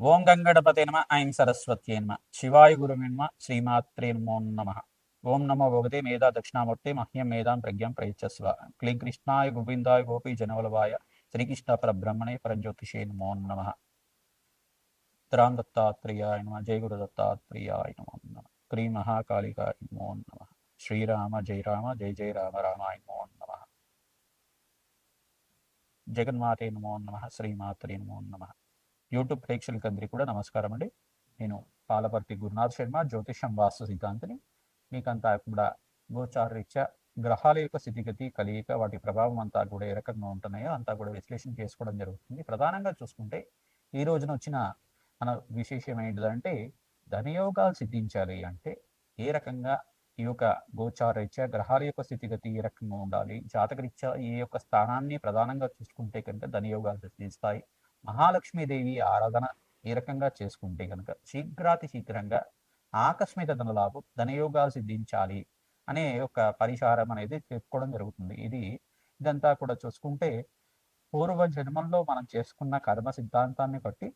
ఓం గంగణపతే నమ ఐం సరస్వత్యే నమ. శివాయ గురువే నమ శ్రీమాత్రే నమో నమ. ఓం నమో భగవతే మేధా దక్షిణామూర్తి మహ్యం మేధాం ప్రజ్ఞం ప్రయచ్చస్వ. క్లీం కృష్ణాయ గోవిందాయ గోపీ జనవలవాయ. శ్రీకృష్ణ పరబ్రహ్మణే పరంజ్యోతిషే నమో నమ. రామ్ దత్తాత్రేయాయ నమ. జయ గురు దత్తాత్రేయాయ నమో నమ. క్రీ మహాకాళికాయ నమో నమ. శ్రీరామ జయ రామ జయ జయ రామ రామాయ నమో నమ. జగన్మాతే నమో నమ. శ్రీమాత్రే నమో నమ. యూట్యూబ్ ప్రేక్షకులందరికీ కూడా నమస్కారం అండి. నేను పాలపర్తి గురునాథ్ శర్మ జ్యోతిషం వాస్తు సిద్ధాంతిని. మీకంతా కూడా గోచారరీత్యా గ్రహాల యొక్క స్థితిగతి కలియిక వాటి ప్రభావం అంతా కూడా ఏ రకంగా ఉంటున్నాయో అంతా కూడా విశ్లేషణ చేసుకోవడం జరుగుతుంది. ప్రధానంగా చూసుకుంటే ఈ రోజున వచ్చిన మన విశేషం ఏంటిదంటే ధనయోగాలు సిద్ధించాలి అంటే ఏ రకంగా ఈ యొక్క గోచారరీత్యా గ్రహాల యొక్క స్థితిగతి ఏ రకంగా ఉండాలి జాతకరీత్యా ఈ యొక్క స్థానాన్ని ప్రధానంగా చూసుకుంటే కనుక ధనయోగాలు సిద్ధిస్తాయి. మహాలక్ష్మీదేవి ఆరాధన ఏ రకంగా చేసుకుంటే కనుక శీఘ్రాతి శీఘ్రంగా ఆకస్మిక ధనలాభం ధనయోగాలు సిద్ధించాలి అనే ఒక పరిహారం అనేది చెప్పుకోవడం జరుగుతుంది. ఇది ఇదంతా కూడా చూసుకుంటే పూర్వ జన్మంలో మనం చేసుకున్న కర్మ సిద్ధాంతాన్ని బట్టి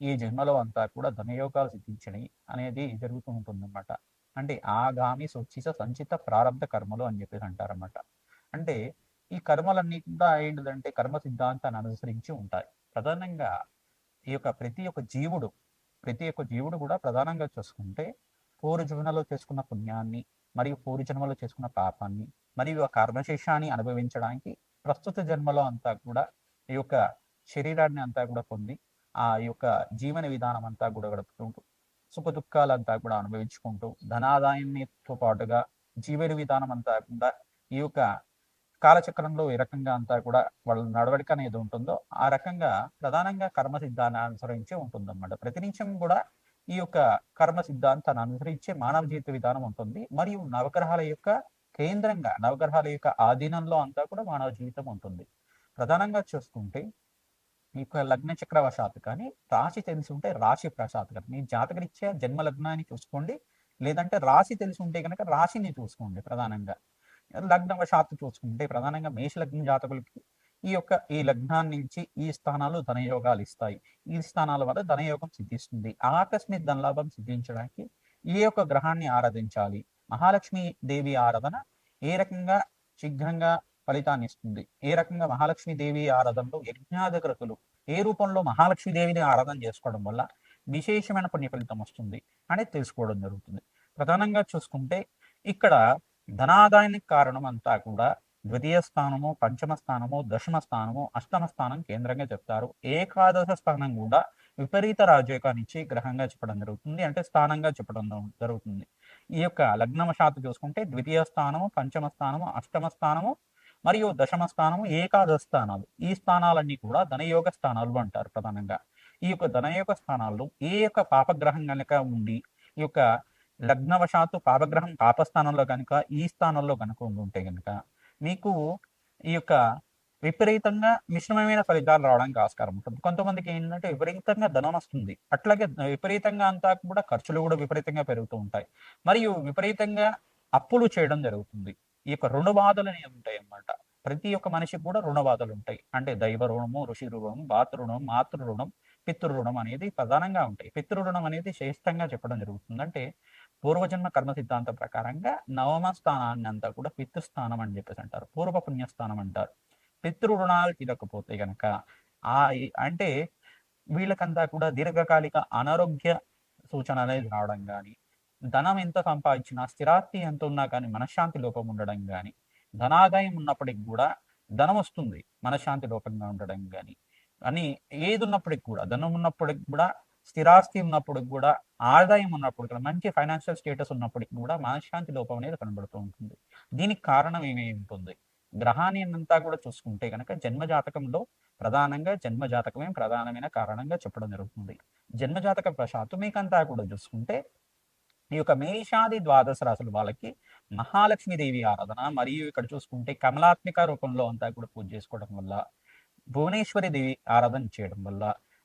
ఈ జన్మలో అంతా కూడా ధనయోగాలు సిద్ధించని అనేది జరుగుతూ ఉంటుందన్నమాట. అంటే ఆగామి సుచిత సంచిత ప్రారంభ కర్మలు అని చెప్పేసి అంటారన్నమాట. అంటే ఈ కర్మలన్నీ కూడా ఏంటిదంటే కర్మ సిద్ధాంతాన్ని అనుసరించి ఉంటాయి. ప్రధానంగా ఈ యొక్క ప్రతి ఒక్క జీవుడు ప్రతి ఒక్క జీవుడు కూడా ప్రధానంగా చూసుకుంటే పూర్వ జన్మలో చేసుకున్న పుణ్యాన్ని మరియు పూర్వ జన్మలో చేసుకున్న పాపాన్ని మరియు ఆ కర్మశేషాన్ని అనుభవించడానికి ప్రస్తుత జన్మలో అంతా కూడా ఈ యొక్క శరీరాన్ని అంతా కూడా పొంది ఆ యొక్క జీవన విధానం అంతా కూడా గడుపుతుంటూ సుఖ దుఃఖాలంతా కూడా అనుభవించుకుంటూ ధనాదాయంతో పాటుగా జీవన విధానం అంతా కూడా ఈ యొక్క కాలచక్రంలో ఏ రకంగా అంతా కూడా వాళ్ళ నడవడిక అనేది ఉంటుందో ఆ రకంగా ప్రధానంగా కర్మ సిద్ధాన్ని అనుసరించే ఉంటుందన్నమాట. ప్రతి నిమిషం కూడా ఈ యొక్క కర్మ సిద్ధాంతాన్ని అనుసరించే మానవ జీవిత విధానం ఉంటుంది. మరియు నవగ్రహాల యొక్క కేంద్రంగా నవగ్రహాల యొక్క ఆధీనంలో అంతా కూడా మానవ జీవితం ఉంటుంది. ప్రధానంగా చూసుకుంటే ఈ యొక్క లగ్న చక్రవశాత్తు కానీ రాశి తెలిసి ఉంటే రాశి ప్రశాత్ కానీ మీ జాతకరీత్యా జన్మ లగ్నాన్ని చూసుకోండి. లేదంటే రాశి తెలిసి ఉంటే కనుక రాశిని చూసుకోండి ప్రధానంగా. లగ్నవశాత్తు చూసుకుంటే ప్రధానంగా మేష లగ్న జాతకులకి ఈ యొక్క ఈ లగ్నాన్ని నుంచి ఈ స్థానాలు ధనయోగాలు ఇస్తాయి. ఈ స్థానాల వల్ల ధనయోగం సిద్ధిస్తుంది. ఆకస్మిక ధనలాభం సిద్ధించడానికి ఈ యొక్క గ్రహాన్ని ఆరాధించాలి. మహాలక్ష్మి దేవి ఆరాధన ఏ రకంగా శీఘ్రంగా ఫలితాన్ని ఇస్తుంది? ఏ రకంగా మహాలక్ష్మి దేవి ఆరాధనలో యజ్ఞాధికృతులు ఏ రూపంలో మహాలక్ష్మి దేవిని ఆరాధన చేసుకోవడం వల్ల విశేషమైన పుణ్య ఫలితం వస్తుంది అనేది తెలుసుకోవడం జరుగుతుంది. ప్రధానంగా చూసుకుంటే ఇక్కడ ధనాదాయానికి కారణం అంతా కూడా ద్వితీయ స్థానము పంచమ స్థానము దశమ స్థానము అష్టమ స్థానం కేంద్రంగా చెప్తారు. ఏకాదశ స్థానం కూడా విపరీత రాజయోగాన్నిచ్చి గ్రహంగా చెప్పడం జరుగుతుంది. అంటే స్థానంగా చెప్పడం జరుగుతుంది. ఈ యొక్క లగ్నవశాత్తు చూసుకుంటే ద్వితీయ స్థానము పంచమ స్థానము అష్టమ స్థానము మరియు దశమ స్థానము ఏకాదశ స్థానాలు. ఈ స్థానాలన్నీ కూడా ధనయోగ స్థానాలు అంటారు ప్రధానంగా. ఈ యొక్క ధనయోగ స్థానాల్లో ఏ యొక్క పాపగ్రహం కనుక ఉండి ఈ యొక్క లగ్నవశాత్తు పాపగ్రహం పాపస్థానంలో కనుక ఈ స్థానంలో కనుక ఉంటే కనుక మీకు ఈ యొక్క విపరీతంగా మిశ్రమమైన ఫలితాలు రావడానికి ఆస్కారం ఉంటుంది. కొంతమందికి ఏంటంటే విపరీతంగా ధనం వస్తుంది. అట్లాగే విపరీతంగా అంతా కూడా ఖర్చులు కూడా విపరీతంగా పెరుగుతూ ఉంటాయి. మరియు విపరీతంగా అప్పులు చేయడం జరుగుతుంది. ఈ యొక్క రుణ బాధలు అనేవి ఉంటాయి అన్నమాట. ప్రతి ఒక్క మనిషికి కూడా రుణ బాధలు ఉంటాయి. అంటే దైవ రుణము ఋషి రుణం బాతృ రుణం మాతృ రుణం పితృ రుణం అనేది ప్రధానంగా ఉంటాయి. పితృ రుణం అనేది శ్రేష్టంగా చెప్పడం జరుగుతుంది. అంటే పూర్వజన్మ కర్మ సిద్ధాంతం ప్రకారంగా నవమ స్థానాన్ని అంతా కూడా పితృస్థానం అని చెప్పేసి అంటారు. పూర్వ పుణ్యస్థానం అంటారు. పితృ రుణాలు తీరకపోతే గనక ఆ అంటే వీళ్ళకంతా కూడా దీర్ఘకాలిక అనారోగ్య సూచన అనేది రావడం కానీ ధనం ఎంత సంపాదించినా స్థిరాస్తి ఎంత ఉన్నా కానీ మనశ్శాంతి లోపం ఉండడం కానీ ధనాదాయం ఉన్నప్పటికి కూడా ధనం వస్తుంది మనశ్శాంతి లోపంగా ఉండడం కానీ అని ఏది ఉన్నప్పటికి కూడా ధనం ఉన్నప్పటికి కూడా స్థిరాస్తి ఉన్నప్పుడు కూడా ఆదాయం ఉన్నప్పుడు కూడా మంచి ఫైనాన్షియల్ స్టేటస్ ఉన్నప్పటికి కూడా మనశ్శాంతి లోపం అనేది కనబడుతూ ఉంటుంది. దీనికి కారణం ఏమి ఉంటుంది? గ్రహాన్ని అంతా కూడా చూసుకుంటే కనుక జన్మజాతకంలో ప్రధానంగా జన్మజాతకమే ప్రధానమైన కారణంగా చెప్పడం జరుగుతుంది. జన్మజాతక ప్రశాత్తు మీకంతా కూడా చూసుకుంటే ఈ యొక్క మేషాది ద్వాదశ రాశుల వాళ్ళకి మహాలక్ష్మీదేవి ఆరాధన మరియు ఇక్కడ చూసుకుంటే కమలాత్మిక రూపంలో అంతా కూడా పూజ చేసుకోవడం వల్ల భువనేశ్వరి దేవి ఆరాధన చేయడం వల్ల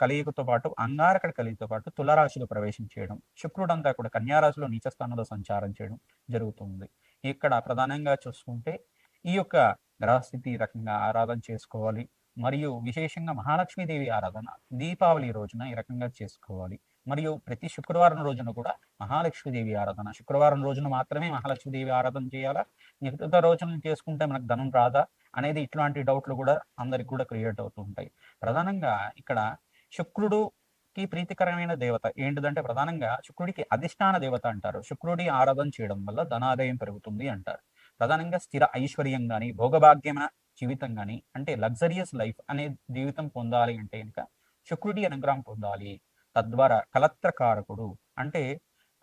కలియుగతో పాటు అంగారకడ కలియుగతో పాటు తులరాశిలో ప్రవేశం చేయడం శుక్రుడు అంతా కూడా కన్యారాశిలో నీచస్థానంలో సంచారం చేయడం జరుగుతుంది. ఇక్కడ ప్రధానంగా చూసుకుంటే ఈ యొక్క గ్రహస్థితి రకంగా ఆరాధన చేసుకోవాలి. మరియు విశేషంగా మహాలక్ష్మీదేవి ఆరాధన దీపావళి రోజున ఈ రకంగా చేసుకోవాలి. మరియు ప్రతి శుక్రవారం రోజున కూడా మహాలక్ష్మీదేవి ఆరాధన. శుక్రవారం రోజున మాత్రమే మహాలక్ష్మీదేవి ఆరాధన చేయాలా? మిగతా రోజున చేసుకుంటే మనకు ధనం రాదా? అనేది ఇట్లాంటి డౌట్లు కూడా అందరికి కూడా క్రియేట్ అవుతూ ఉంటాయి. ప్రధానంగా ఇక్కడ శుక్రుడుకి ప్రీతికరమైన దేవత ఏంటిదంటే ప్రధానంగా శుక్రుడికి అధిష్టాన దేవత అంటారు. శుక్రుడి ఆరాధన చేయడం వల్ల ధనాదాయం పెరుగుతుంది అంటారు. ప్రధానంగా స్థిర ఐశ్వర్యం కానీ భోగభాగ్యమైన జీవితం కానీ అంటే లగ్జరియస్ లైఫ్ అనే జీవితం పొందాలి అంటే కనుక శుక్రుడి అనుగ్రహం పొందాలి. తద్వారా కలత్రకారకుడు అంటే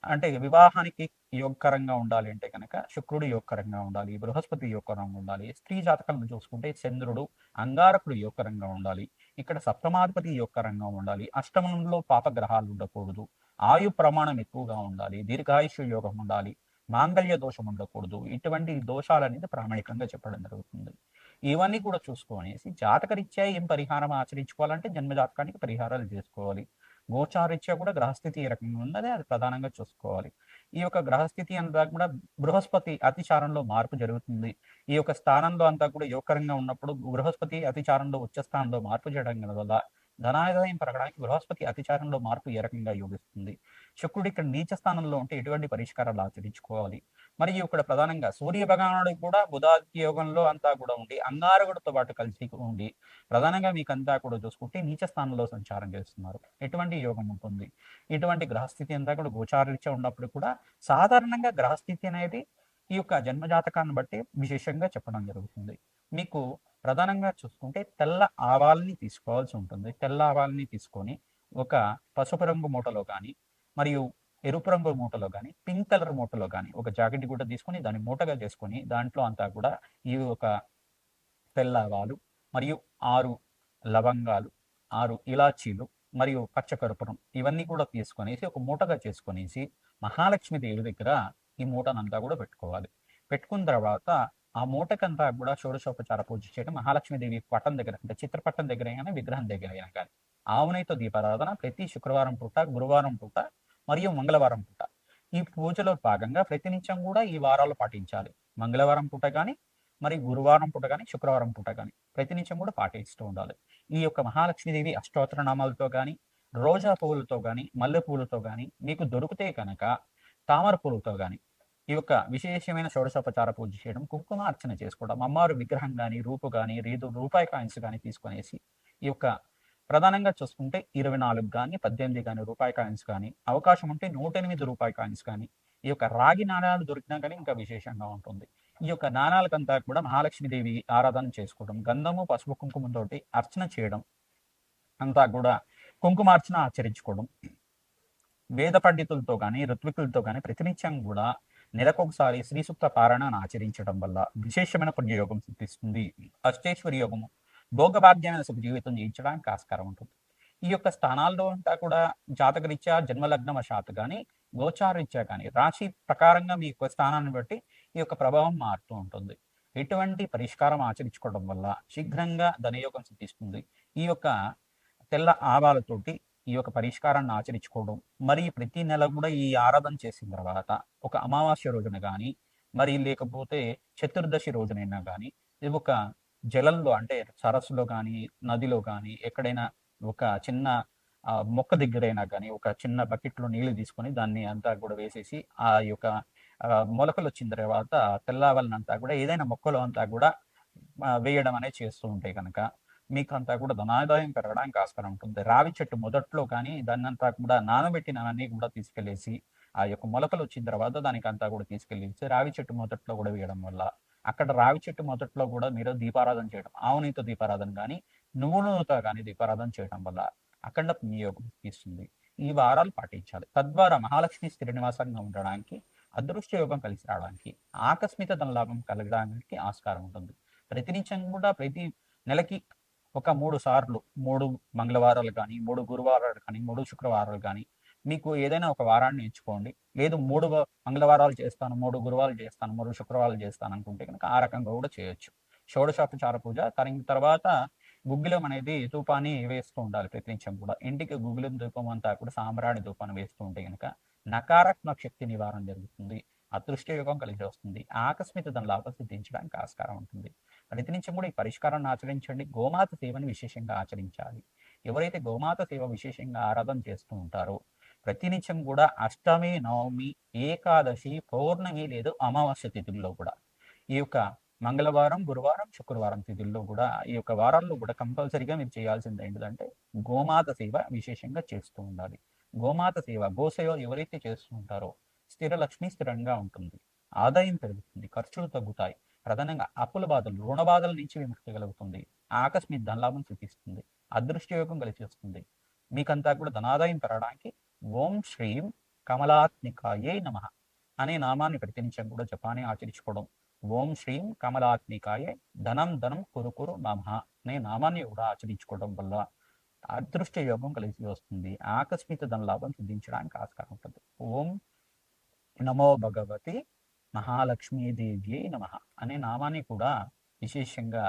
అంటే వివాహానికి యోగకరంగా ఉండాలి అంటే కనుక శుక్రుడు యోగకరంగా ఉండాలి బృహస్పతి యోగకరంగా ఉండాలి స్త్రీ జాతకాలను చూసుకుంటే చంద్రుడు అంగారకుడు యోగకరంగా ఉండాలి. ఇక్కడ సప్తమాధిపతి యొక్క రంగం ఉండాలి. అష్టమంలో పాపగ్రహాలు ఉండకూడదు. ఆయు ప్రమాణం ఎక్కువగా ఉండాలి. దీర్ఘాయుష్య యోగం ఉండాలి. మాంగళ్య దోషం ఉండకూడదు. ఇటువంటి దోషాలు అనేది ప్రామాణికంగా చెప్పడం జరుగుతుంది. ఇవన్నీ కూడా చూసుకోనేసి జాతకరీత్యా ఏం పరిహారం ఆచరించుకోవాలంటే జన్మ జాతకానికి పరిహారాలు చేసుకోవాలి. గోచారీత్యా కూడా గ్రహస్థితి ఏ రకంగా ఉన్నది అది ప్రధానంగా చూసుకోవాలి. ఈ యొక్క గ్రహస్థితి అంతా కూడా బృహస్పతి అతిచారంలో మార్పు జరుగుతుంది. ఈ యొక్క స్థానంలో అంతా కూడా యోగకరంగా ఉన్నప్పుడు బృహస్పతి అతిచారంలో ఉచ్చ స్థానంలో మార్పు చేయడం వల్ల ధనాదాయం పెరగడానికి బృహస్పతి అతిచారంలో మార్పు ఏ రకంగా యోగిస్తుంది? శుక్రుడు ఇక్కడ నీచ స్థానంలో ఉంటే ఎటువంటి పరిష్కారాలు ఆచరించుకోవాలి? మరియు ఇక్కడ ప్రధానంగా సూర్య భగవానుడు కూడా బుధాదిత్య యోగంలో అంతా కూడా ఉండి అంగారకుడితో పాటు కలిసి ఉండి ప్రధానంగా మీకు అంతా కూడా చూసుకుంటే నీచ స్థానంలో సంచారం చేస్తున్నారు. ఎటువంటి యోగం ఉంటుంది? ఇటువంటి గ్రహస్థితి అంతా కూడా గోచారీత్యా ఉన్నప్పుడు కూడా సాధారణంగా గ్రహస్థితి అనేది ఈ యొక్క జన్మజాతకాన్ని బట్టి విశేషంగా చెప్పడం జరుగుతుంది. మీకు ప్రధానంగా చూసుకుంటే తెల్ల ఆవాల్ని తీసుకోవాల్సి ఉంటుంది. తెల్ల ఆవాల్ని తీసుకొని ఒక పసుపు రంగు మూటలో కానీ మరియు ఎరుపు రంగు మూటలో కానీ పింక్ కలర్ మూటలో కానీ ఒక జాకెట్ కూడా తీసుకొని దాన్ని మూటగా చేసుకొని దాంట్లో అంతా కూడా ఈ ఒక తెల్ల ఆవాలు మరియు ఆరు లవంగాలు ఆరు ఇలాచీలు మరియు పచ్చకర్పూరం ఇవన్నీ కూడా తీసుకొనేసి ఒక మూటగా చేసుకొనేసి మహాలక్ష్మి దేవి దగ్గర ఈ మూటనంతా కూడా పెట్టుకోవాలి. పెట్టుకున్న తర్వాత ఆ మూటకంతా కూడా షోడశోపచార పూజ చేయడం మహాలక్ష్మీదేవి పట్టం దగ్గర అంటే చిత్రపట్టం దగ్గర అయినా విగ్రహం దగ్గర అయినా కానీ ఆవునైతో దీపారాధన ప్రతి శుక్రవారం పూట గురువారం పూట మరియు మంగళవారం పూట. ఈ పూజలో భాగంగా ప్రతినిత్యం కూడా ఈ వారాలు పాటించాలి. మంగళవారం పూట కానీ మరి గురువారం పూట కానీ శుక్రవారం పూట కానీ ప్రతినిత్యం కూడా పాటిస్తూ ఉండాలి. ఈ యొక్క మహాలక్ష్మీదేవి అష్టోత్తర నామాలతో కానీ రోజా పువ్వులతో కానీ మల్లె పువ్వులతో కానీ మీకు దొరికితే కనుక తామర పూలతో కానీ ఈ యొక్క విశేషమైన షోడశోపచార పూజ చేయడం కుంకుమ అర్చన చేసుకోవడం అమ్మవారు విగ్రహం కానీ రూపు కానీ రీదు రూపాయి కాయిన్స్ కానీ తీసుకునేసి ఈ యొక్క ప్రధానంగా చూసుకుంటే ఇరవై నాలుగు కానీ పద్దెనిమిది కానీ రూపాయి కాయిన్స్ కానీ అవకాశం ఉంటే నూట ఎనిమిది రూపాయి కాయిన్స్ కానీ ఈ యొక్క రాగి నాణాలు దొరికినా కానీ ఇంకా విశేషంగా ఉంటుంది. ఈ యొక్క నాణాలకంతా కూడా మహాలక్ష్మీదేవి ఆరాధన చేసుకోవడం గంధము పసుపు కుంకుమతోటి అర్చన చేయడం అంతా కూడా కుంకుమార్చన ఆచరించుకోవడం వేద పండితులతో కానీ ఋత్వికులతో కానీ ప్రతినిత్యం కూడా నెలకొకసారి శ్రీ సూక్త పారాయణను ఆచరించడం వల్ల విశేషమైన పుణ్యయోగం సిద్ధిస్తుంది. అష్టేశ్వరి యోగము. భోగభాగ్యమైన సుఖ జీవితం జీవించడానికి ఆస్కారం ఉంటుంది. ఈ యొక్క స్థానాల్లో అంతా కూడా జాతకరీత్యా జన్మలగ్నం వశాత్ కానీ గోచారీత్యా కానీ రాశి ప్రకారంగా మీ యొక్క స్థానాన్ని బట్టి ఈ యొక్క ప్రభావం మారుతూ ఉంటుంది. ఎటువంటి పరిష్కారం ఆచరించుకోవడం వల్ల శీఘ్రంగా ధనయోగం సిద్ధిస్తుంది. ఈ యొక్క తెల్ల ఆవాలతోటి ఈ యొక్క పరిష్కారాన్ని ఆచరించుకోవడం మరి ప్రతి నెల కూడా ఈ ఆరాధన చేసిన తర్వాత ఒక అమావాస్య రోజున కానీ మరి లేకపోతే చతుర్దశి రోజునైనా కానీ ఇది ఒక జలంలో అంటే సరస్సులో కానీ నదిలో కానీ ఎక్కడైనా ఒక చిన్న ఆ, మొక్క దగ్గరైనా కానీ ఒక చిన్న బకెట్లో నీళ్ళు తీసుకొని దాన్ని అంతా కూడా వేసేసి ఆ యొక్క మొలకలు వచ్చిన తర్వాత తెల్లవలనంతా కూడా ఏదైనా మొక్కలు అంతా కూడా వేయడం అనేది చేస్తూ ఉంటాయి కనుక మీకు అంతా కూడా ధనాదాయం పెరగడానికి ఆస్కారం ఉంటుంది. రావి చెట్టు మొదట్లో కానీ దాన్ని అంతా కూడా నానబెట్టినవన్నీ కూడా తీసుకెళ్ళేసి ఆ యొక్క మొలకలు వచ్చిన తర్వాత దానికి అంతా కూడా తీసుకెళ్ళేసి రావి చెట్టు మొదట్లో కూడా వేయడం వల్ల అక్కడ రావి చెట్టు మొదట్లో కూడా మీరు దీపారాధన చేయడం ఆవునితో దీపారాధన కానీ నువ్వులతో కానీ దీపారాధన చేయడం వల్ల అఖండ వినియోగం ఇస్తుంది ఈ వారాలు పాటించాలి. తద్వారా మహాలక్ష్మి స్థిర నివాసంగా ఉండడానికి అదృష్ట యోగం కలిసి రావడానికి ఆకస్మిక ధనలాభం కలగడానికి ఆస్కారం ఉంటుంది. ప్రతినిత్యం కూడా ప్రతి నెలకి ఒక మూడు సార్లు మూడు మంగళవారాలు కానీ మూడు గురువారాలు కానీ మూడు శుక్రవారాలు కానీ మీకు ఏదైనా ఒక వారాన్ని ఎంచుకోండి. లేదు మూడు వ- మంగళవారాలు చేస్తాను మూడు గురువాలు చేస్తాను మూడు శుక్రవారాలు చేస్తాను అనుకుంటే కనుక ఆ రకంగా కూడా చేయొచ్చు. షోడశోపచార పూజ తరిగిన తర్వాత గుగ్గిలం అనేది ధూపాన్ని వేస్తూ ఉండాలి ప్రతినిత్యం కూడా. ఇంటికి గుగ్గిలం ధూపం అంతా కూడా సాంబ్రాణి ధూపాన్ని వేస్తూ ఉంటే కనుక నకారాత్మక శక్తి నివారణ జరుగుతుంది. అదృష్ట యోగం కలిసి వస్తుంది. ఆకస్మిక ధన లాభం సిద్ధించడానికి ఆస్కారం ఉంటుంది. ప్రతినిత్యం కూడా ఈ పరిష్కారాన్ని ఆచరించండి. గోమాత సేవని విశేషంగా ఆచరించాలి. ఎవరైతే గోమాత సేవ విశేషంగా ఆరాధన చేస్తూ ఉంటారో ప్రతినిత్యం కూడా అష్టమి నవమి ఏకాదశి పౌర్ణమి లేదు అమావాస్య తిథుల్లో కూడా. ఈ యొక్క మంగళవారం గురువారం శుక్రవారం తిథుల్లో కూడా ఈ యొక్క వారాల్లో కూడా కంపల్సరీగా మీరు చేయాల్సింది ఏంటంటే గోమాత సేవ విశేషంగా చేస్తూ ఉండాలి. గోమాత సేవ గోసేవ ఎవరైతే చేస్తూ ఉంటారో స్థిర లక్ష్మి స్థిరంగా ఉంటుంది. ఆదాయం పెరుగుతుంది ఖర్చులు తగ్గుతాయి. ప్రధానంగా అప్పుల బాధలు రుణ బాధల నుంచి విముక్తి కలుగుతుంది. ఆకస్మిక ధనలాభం చూపిస్తుంది అదృష్టయోగం కలిసి వస్తుంది మీకంతా కూడా ధనాదాయం పెరగడానికి ఓం శ్రీం కమలాత్మికాయే నమ అనే నామాన్ని ప్రతినిత్యం కూడా జపాన్ని ఆచరించుకోవడం. ఓం శ్రీం కమలాత్మికాయే ధనం ధనం కురుకురు నమ అనే నామాన్ని కూడా ఆచరించుకోవడం వల్ల అదృష్ట యోగం కలిసి వస్తుంది. ఆకస్మిక ధనలాభం సిద్ధించడానికి ఆస్కారం ఉంటుంది. ఓం నమో భగవతి మహాలక్ష్మీదేవి నమ అనే నామాన్ని కూడా విశేషంగా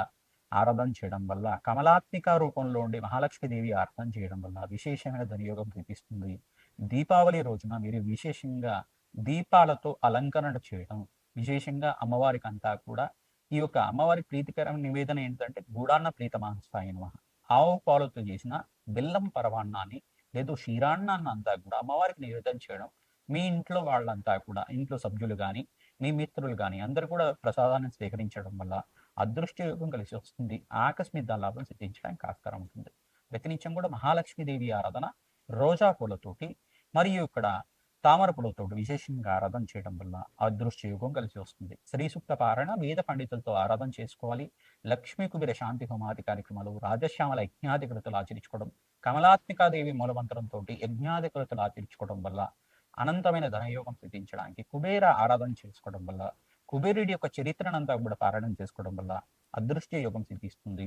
ఆరాధన చేయడం వల్ల కమలాత్మిక రూపంలో ఉండి మహాలక్ష్మీదేవి ఆరాధన చేయడం వల్ల విశేషమైన ధనయోగం కనిపిస్తుంది. దీపావళి రోజున మీరు విశేషంగా దీపాలతో అలంకరణ చేయడం విశేషంగా అమ్మవారికి అంతా కూడా ఈ యొక్క అమ్మవారి ప్రీతికరమైన నివేదన ఏంటంటే గూడాన్న ప్రీతమాంసాయి నమ. ఆవు పాలతో చేసిన బెల్లం పరవాన్నాన్ని లేదా క్షీరాన్నాన్ని అంతా కూడా అమ్మవారికి నివేదన చేయడం మీ ఇంట్లో వాళ్ళంతా కూడా ఇంట్లో సభ్యులు కానీ మీ మిత్రులు కానీ అందరూ కూడా ప్రసాదాన్ని స్వీకరించడం వల్ల అదృష్ట యోగం కలిసి వస్తుంది. ఆకస్మిక లాభం సిద్ధించడానికి ఆస్కారం ఉంటుంది. ప్రతినిత్యం కూడా మహాలక్ష్మీదేవి ఆరాధన రోజా పూలతోటి మరియు ఇక్కడ తామర పూలతోటి విశేషంగా ఆరాధన చేయడం వల్ల అదృష్ట యుగం కలిసి వస్తుంది. శ్రీ సూక్త పారాయణ వేద పండితులతో ఆరాధన చేసుకోవాలి. లక్ష్మీ కుబీర శాంతి హోమాది కార్యక్రమాలు రాజశ్యామల యజ్ఞాధికృతలు ఆచరించుకోవడం కమలాత్మికాదేవి మూలమంత్రంతో యజ్ఞాధికృతలు ఆచరించుకోవడం వల్ల అనంతమైన ధనయోగం సిద్ధించడానికి కుబేర ఆరాధన చేసుకోవడం వల్ల కుబేరుడి యొక్క చరిత్రనంతా కూడా పారాయణం చేసుకోవడం వల్ల అదృష్ట యోగం సిద్ధిస్తుంది.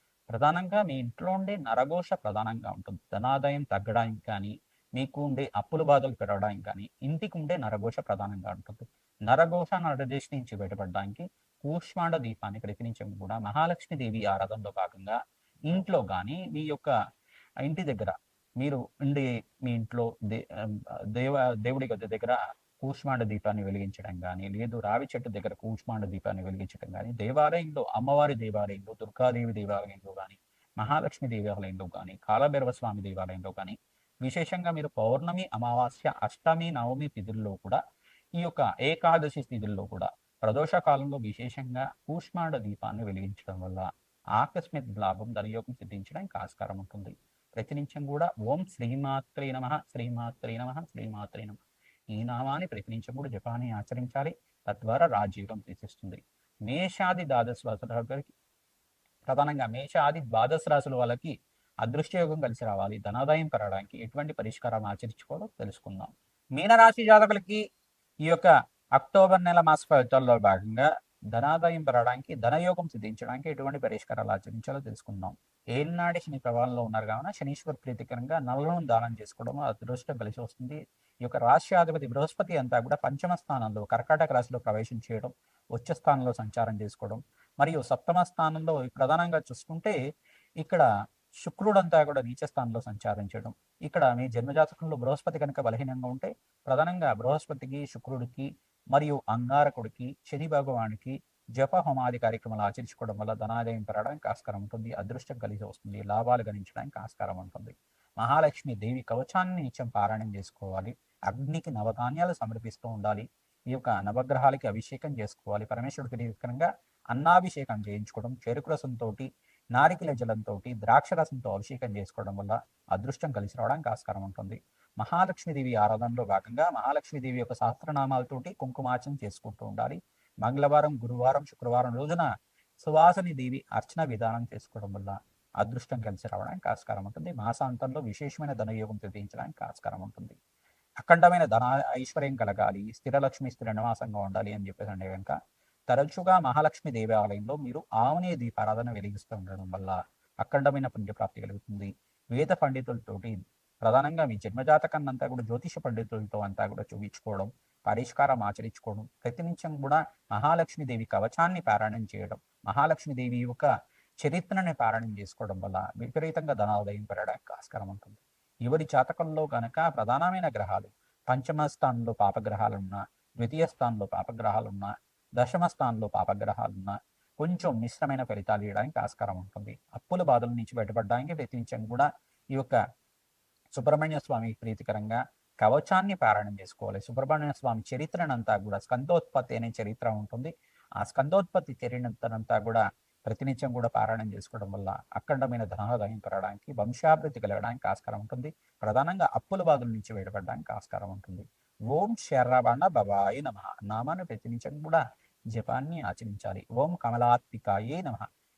ప్రధానంగా మీ ఇంట్లో ఉండే నరఘోష ప్రధానంగా ఉంటుంది. ధనాదాయం తగ్గడానికి కానీ మీకు ఉండే అప్పుల బాధలు పెరగడానికి కానీ ఇంటికి ఉండే నరఘోష ప్రధానంగా ఉంటుంది. నరఘోష నరదేశ్ నుంచి బయటపడడానికి కూష్మాండ దీపాన్ని ప్రతినిత్యం కూడా. మహాలక్ష్మీదేవి ఆరాధనలో భాగంగా ఇంట్లో కానీ మీ యొక్క ఇంటి దగ్గర మీరు ఉండే మీ ఇంట్లో దే దేవ దేవుడి గది దగ్గర కూష్మాండ దీపాన్ని వెలిగించడం కానీ లేదు రావి చెట్టు దగ్గర కూష్మాండ దీపాన్ని వెలిగించడం కానీ దేవాలయంలో అమ్మవారి దేవాలయంలో దుర్గాదేవి దేవాలయంలో కానీ మహాలక్ష్మి దేవాలయంలో కానీ కాలభైరవ స్వామి దేవాలయంలో కానీ విశేషంగా మీరు పౌర్ణమి అమావాస్య అష్టమి నవమి తిథుల్లో కూడా ఈ యొక్క ఏకాదశి తిథుల్లో కూడా ప్రదోష కాలంలో విశేషంగా కూష్మాండ దీపాన్ని వెలిగించడం వల్ల ఆకస్మిక లాభం దర్యోగం సిద్ధించడానికి ఆస్కారం ఉంటుంది. ప్రతినిత్యం కూడా ఓం శ్రీమాత్రే నమ శ్రీమాత్రే నమ శ్రీమాత్రే నమ. ఈ నామాన్ని ప్రతినిత్యం జపాన్ని ఆచరించాలి తద్వారా రాజీవం తీసిస్తుంది మేషాది ద్వాదశ రాశులకి ప్రధానంగా మేషాది ద్వాదశ రాసుల వాళ్ళకి అదృష్టయోగం కలిసి రావాలి. ధనాదాయం పెరగడానికి ఎటువంటి పరిష్కారం ఆచరించుకోవాలో తెలుసుకుందాం. మీనరాశి జాతకులకి ఈ యొక్క అక్టోబర్ నెల మాస ఫలితాల్లో భాగంగా ధనాదాయం పెరగడానికి ధనయోగం సిద్ధించడానికి ఎటువంటి పరిష్కారాలు ఆచరించాలో తెలుసుకుందాం. ఏలినాటి శని ప్రభావంలో ఉన్నారు కావున శనీశ్వర ప్రీతికరంగా నల్లను దానం చేసుకోవడం అదృష్టం కలిసి వస్తుంది. ఈ యొక్క రాష్ట్రాధిపతి బృహస్పతి అంతా కూడా పంచమ స్థానంలో కర్కాటక రాశిలో ప్రవేశం చేయడం ఉచ్చ స్థానంలో సంచారం చేసుకోవడం మరియు సప్తమ స్థానంలో ప్రధానంగా చూసుకుంటే ఇక్కడ శుక్రుడంతా కూడా నీచ స్థానంలో సంచారం చేయడం. ఇక్కడ మీ జన్మజాతకంలో బృహస్పతి కనుక బలహీనంగా ఉంటే ప్రధానంగా బృహస్పతికి శుక్రుడికి మరియు అంగారకుడికి శని భగవానికి జప హోమాది కార్యక్రమాలు ఆచరించుకోవడం వల్ల ధనాదాయం పెరగడానికి ఆస్కారం ఉంటుంది అదృష్టం కలిసి వస్తుంది లాభాలు గణించడానికి ఆస్కారం ఉంటుంది. మహాలక్ష్మి దేవి కవచాన్ని నిత్యం పారాయణం చేసుకోవాలి. అగ్నికి నవధాన్యాలు సమర్పిస్తూ ఉండాలి. ఈ యొక్క నవగ్రహాలకి అభిషేకం చేసుకోవాలి. పరమేశ్వరుడికి ప్రీతికరంగా అన్నాభిషేకం చేయించుకోవడం చెరుకు రసంతో నారికల జలంతో ద్రాక్ష రసంతో అభిషేకం చేసుకోవడం వల్ల అదృష్టం కలిసి రావడానికి ఆస్కారం ఉంటుంది. మహాలక్ష్మీదేవి ఆరాధనలో భాగంగా మహాలక్ష్మీదేవి యొక్క సహస్రనామాలతోటి కుంకుమార్చన చేసుకుంటూ ఉండాలి. మంగళవారం గురువారం శుక్రవారం రోజున సువాసని దేవి అర్చన విధానం చేసుకోవడం వల్ల అదృష్టం కలిసి రావడానికి ఆస్కారం ఉంటుంది. మాసాంతంలో విశేషమైన ధనయోగం తెదించడానికి ఆస్కారం ఉంటుంది. అఖండమైన ధన ఐశ్వర్యం కలగాలి స్థిరలక్ష్మి స్థిర నివాసంగా ఉండాలి అని చెప్పేసి అంటే కనుక తరచుగా మహాలక్ష్మి దేవాలయంలో మీరు ఆవునే దీపారాధన వెలిగిస్తూ ఉండడం వల్ల అఖండమైన పుణ్యప్రాప్తి కలుగుతుంది. వేద పండితులతోటి ప్రధానంగా మీ జన్మజాతకన్నంతా కూడా జ్యోతిష పండితులతో అంతా కూడా చూపించుకోవడం పరిష్కారం ఆచరించుకోవడం ప్రతినిత్యం కూడా మహాలక్ష్మీదేవి కవచాన్ని పారాయణం చేయడం మహాలక్ష్మీదేవి యొక్క చరిత్రని పారాయణం చేసుకోవడం వల్ల విపరీతంగా ధనాలయం పెరగడానికి ఆస్కారం ఉంటుంది. ఎవరి జాతకంలో గనక ప్రధానమైన గ్రహాలు పంచమ స్థానంలో పాపగ్రహాలున్నా ద్వితీయ స్థానంలో పాపగ్రహాలున్నా దశమ స్థానంలో పాపగ్రహాలున్నా కొంచెం మిశ్రమైన ఫలితాలు ఇవ్వడానికి ఆస్కారం ఉంటుంది. అప్పుల బాధల నుంచి బయటపడడానికి ప్రయత్నించడం కూడా. ఈ యొక్క సుబ్రహ్మణ్య స్వామి ప్రీతికరంగా కవచాన్ని పారాయణం చేసుకోవాలి. సుబ్రహ్మణ్య స్వామి చరిత్రనంతా కూడా స్కందోత్పత్తి అనే చరిత్ర ఉంటుంది. ఆ స్కందోత్పత్తి చరిత్రనంతా కూడా ప్రతినిత్యం కూడా పారాయణం చేసుకోవడం వల్ల అఖండమైన ధనాదాయం పెరగడానికి వంశాభివృద్ధి కలగడానికి ఆస్కారం ఉంటుంది. ప్రధానంగా అప్పుల బాధల నుంచి వేడపడడానికి ఆస్కారం ఉంటుంది. ఓం శర్రవణ బబాయి నమ. నామాన్ని ప్రతినిత్యం కూడా జపాన్ని ఆచరించాలి. ఓం కమలాత్మికాయే నమ.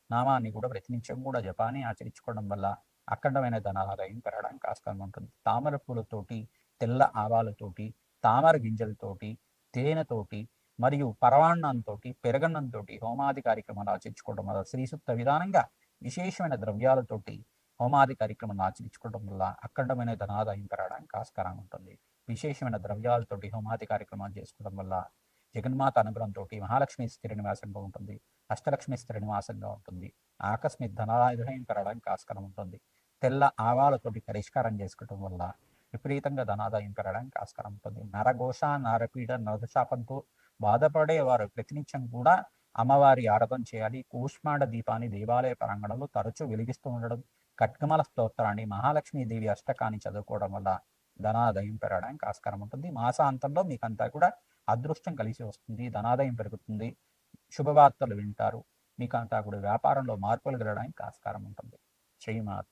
నామాన్ని కూడా ప్రతినిత్యం కూడా జపాన్ని ఆచరించుకోవడం వల్ల అఖండమైన ధనాదాయం పెరగడానికి ఆస్కారం ఉంటుంది. తామర పూలతోటి తెల్ల ఆవాలతోటి తామర గింజలతోటి తేనెతోటి మరియు పరవాణంతో పెరగన్నంతో హోమాది కార్యక్రమాలు ఆచరించుకోవడం వల్ల శ్రీసూక్త విధానంగా విశేషమైన ద్రవ్యాలతోటి హోమాది కార్యక్రమాలు ఆచరించుకోవడం వల్ల అఖండమైన ధనాదాయం పెరగడానికి ఆస్కారం ఉంటుంది. విశేషమైన ద్రవ్యాలతోటి హోమాది కార్యక్రమాలు చేసుకోవడం వల్ల జగన్మాత అనుగ్రహంతో మహాలక్ష్మి స్థిర నివాసంగా ఉంటుంది. అష్టలక్ష్మి స్థిర నివాసంగా ఉంటుంది. ఆకస్మిక ధనాదాయం పెరగడానికి ఆస్కారం ఉంటుంది. తెల్ల ఆవాలతోటి పరిష్కారం చేసుకోవడం వల్ల విపరీతంగా ధనాదాయం పెరగడానికి ఆస్కారం ఉంటుంది. నరఘోష నరపీడ నరశాపంతో బాధపడే వారు ప్రతినిత్యం కూడా అమ్మవారి ఆరాధన చేయాలి. కూష్మాండ దీపాన్ని దేవాలయ ప్రాంగణంలో తరచూ వెలిగిస్తూ ఉండడం కట్కమల స్తోత్రాన్ని మహాలక్ష్మీదేవి అష్టకాన్ని చదువుకోవడం వల్ల ధనాదాయం పెరగడానికి ఆస్కారం ఉంటుంది. మాసాంతంలో మీకంతా కూడా అదృష్టం కలిసి వస్తుంది. ధనాదాయం పెరుగుతుంది. శుభవార్తలు వింటారు. మీకంతా కూడా వ్యాపారంలో మార్పులు కలగడానికి ఆస్కారం ఉంటుంది. శ్రీమాత